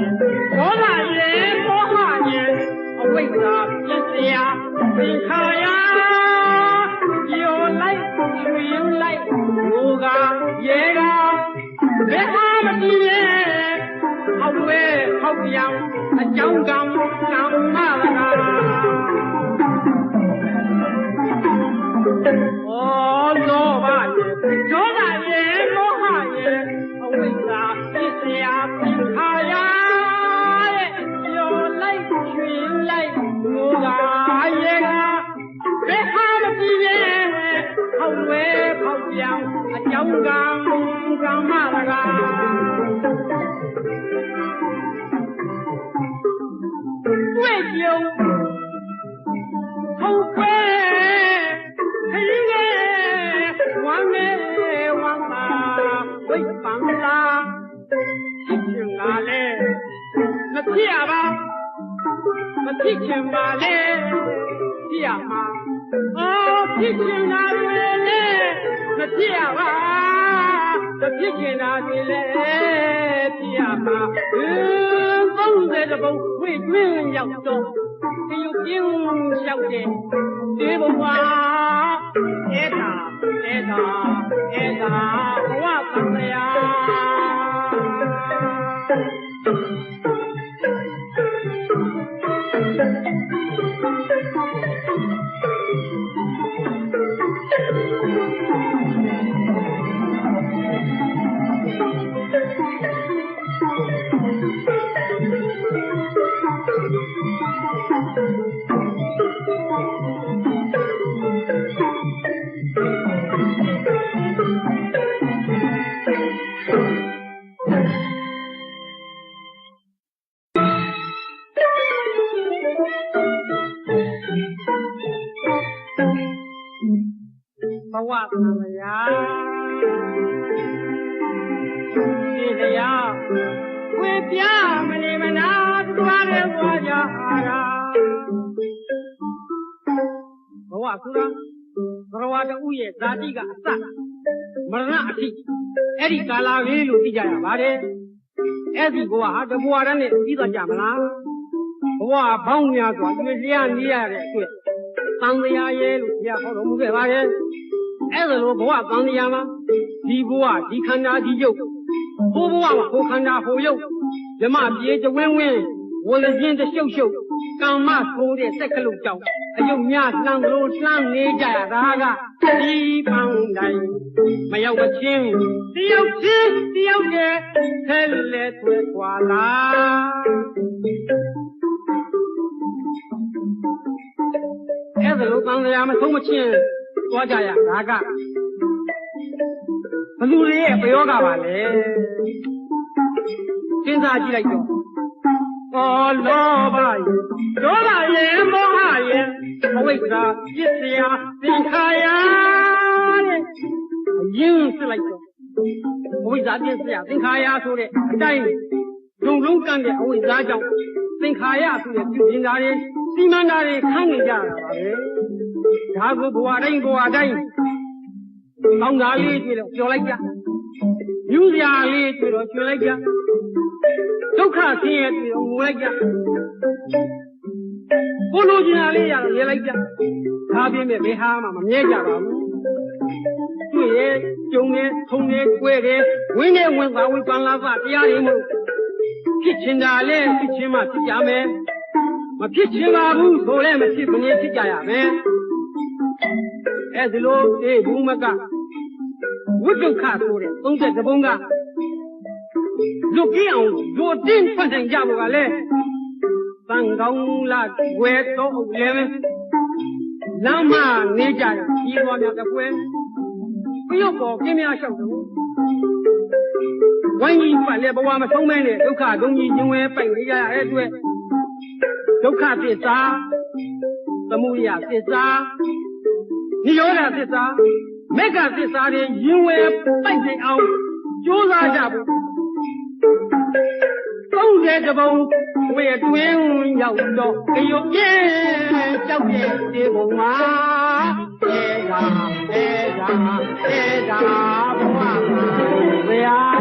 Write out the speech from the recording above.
ခရီးပန်းတိုင်းမရောက်မချူတရားပြုတရားတဲ့ဆက်လက်ွယ်ခွာလာခရီးပန်းတိုင်းမရောက်မချူတရားပြုတရားတဲ့ဆက်လက်ွယ်ခွာလာလောဘရဲ့ဒေါသရဲ့မောဟရဲ့အဝိဇ္ဇာပြစ်စရာသင်္ခါရယောလိုက်ရွှင်လိုက်ငိုကရေကဘယ်ဟာမကြည့်ရဲ့အဝဲဟောက်ပြောင်အကြောင်းကံကံမလာက ဝဲဟောက်ပြောင်အကြောင်းကံကံမလာကတွေ့ကြုံဟုတ်ခွဲခရီးငယ်ဝမ်းငယ်ဝမ်းပါဝိတ်ပန်းလာချစ်ချင်လာလေမဖြစ်ရပါမဖြစ်ချင်ပါလေဖြစ်ရမှာ အော်ဖြစ်ချင်တာတွေလေမဖြစ်ရပါမဖြစ်ချင်တာတွေလေဖြစ်ရမှာအင်းသုံးတဲ့ဘုံဝိတွင်းရောက်တော့ဒီလိုပြင်းလျှောက်တဲ့ဒီဘဝအဲ့ဒါအဲ့ဒါအဲ့ဒါ ဘဝသံဃာ ပြမနေမနာသွားရဲသွားကြတာဘဝဆိုတာဘဝတူရဲ့ဇာတိကအစမရဏအထိအဲ့ဒီကာလာလေးလို့သိကြရပါတယ်အဲ့ဒီဘဝဟာတဘဝတည်းနဲ့ပြီးသွားကြမလားဘဝဘောင်းများစွာတွေ့လျားနေရတဲ့အတွက်သံဃာရဲ့လို့ဘုရားဟောတော်မူခဲ့ပါတယ်အဲ့ဒါလိုဘဝသံဃာမှာဒီဘဝဒီခန္ဓာဒီယုတ် ဘိုးဘဝမှာဟိုခန္ဓာဟိုယုတ်ဓမ္မပြေတဝင်းဝင်းဝလခြင်းတရှုပ်ရှုပ်ကမ္မဆိုးတဲ့စက်ကလုတ်ကြောင့်အယုတ်များလှမ်းလို့လှမ်းနေကြရတာကဒီပန်းတိုင်းမရောက်မချင်းတယောက်ချင်းတယောက်ရဲ့ဆဲလဲသွဲကွာလားအဲ့ဒါလိုသံဃာမဆုံးမချင်းသွားကြရတာက ဘလူတွေရဲ့ပယောဂပါလေစဉ်းစားကြည့်လိုက်တော့ဩလောဘယေဒေါသယေမောဟယေအဝိဇ္ဇာပြစ်စရာသင်္ခါရတဲ့အရင်စစ်လိုက်တော့အဝိဇ္ဇာပြစ်စရာသင်္ခါရဆိုတဲ့အတိုင်းလုံးလုံးကန့်တဲ့အဝိဇ္ဇာကြောင့်သင်္ခါရဆိုတဲ့ပြုပြင်တာတွေစီမံတာတွေခန့်နေကြတာပါပဲဒါကိုဘဝတိုင်းဘဝတိုင်း ကောင်းတာလေးတွေ့တော့ကြော်လိုက်ကြယူစရာလေးတွေ့တော့ကျွေလိုက်ကြဒုက္ခဆင်းရဲတွေ့တော့ငိုလိုက်ကြကိုလိုချင်တာလေးရတော့ရဲလိုက်ကြဒါပြင်းမဲ့ဘယ်ဟာမှမမြဲကြပါဘူးတွေ့ရဲ့ကြုံနေထုံနေကွဲတယ်ဝင်းနေဝင်ပါဝင်ပန်လာပါတရားတွေမို့ဖြစ်ချင်တာလဲဖြစ်ချင်မှဖြစ်ကြမယ်မဖြစ်ချင်ပါဘူးဆိုလဲမဖြစ်မနေဖြစ်ကြရမယ်အဲဒီလိုအေးဘူးမက ဝိဒုက္ခဆိုတဲ့သုံးတဲ့တပုံကလူကြည့်အောင်လူတင်းဖွင့်နိုင်ကြဖို့ကလည်းတန်ကောင်းလာဝဲတော့လည်းပဲလမ်းမနေကြတယ်ဒီပေါ်များတပွဲပြုတ်ပေါ်ကင်းများလျှောက်တယ်ဝိုင်းကြီးပတ်လဲဘဝမဆုံးမဲနဲ့ဒုက္ခဒုံကြီးခြင်းဝဲပိုက်နေကြရတဲ့အတွက်ဒုက္ခသစ္စာသမုဒယသစ္စာနိရောဓသစ္စာ မေကသစ္စာတွေရင်ဝယ်ပိုက်နိုင်အောင်ကြိုးစားကြဖို့30တပုံဝေတွင်ရောက်တော့ကရုပ်ပြဲကြောက်ရဲ့ဒီပုံမှာဧကာဧကာဧကာဘုရားဘုရား